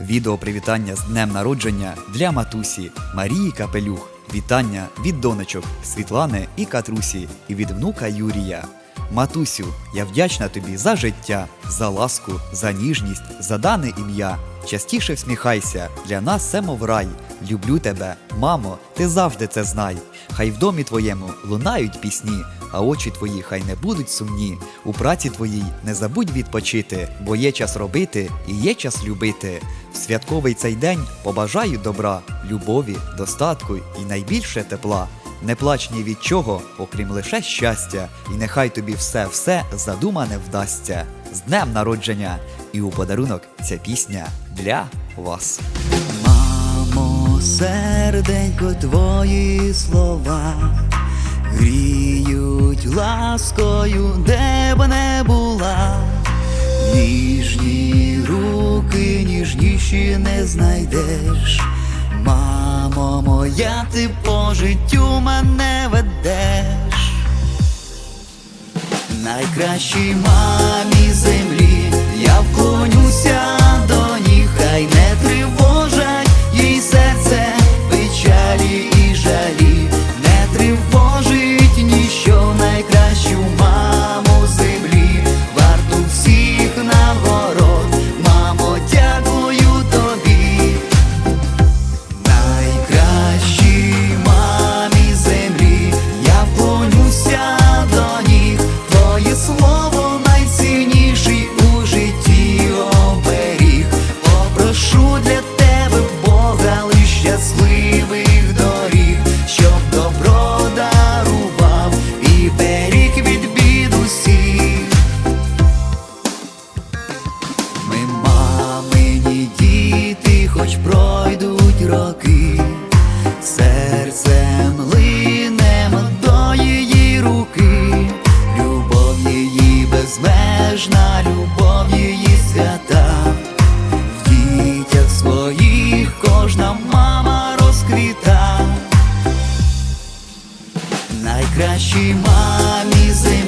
Відео привітання з днем народження для матусі Марії Капелюх. Вітання від донечок Світлани і Катрусі і від внука Юрія. Матусю, я вдячна тобі за життя, за ласку, за ніжність, за дане ім'я. Частіше всміхайся, для нас це мов рай. Люблю тебе, мамо, ти завжди це знай. Хай в домі твоєму лунають пісні, а очі твої хай не будуть сумні. У праці твоїй не забудь відпочити, бо є час робити і є час любити. В святковий цей день побажаю добра, любові, достатку і найбільше тепла. Не плач ні від чого, окрім лише щастя, і нехай тобі все все задумане вдасться. З днем народження! І у подарунок ця пісня для вас. Мамо, серденько, твої слова гріють ласкою, де б не була. Ніжні руки, ніжніші не знайдеш. Мамо моя, ти по життю мене ведеш. найкращий мамі найкращій мамі землі.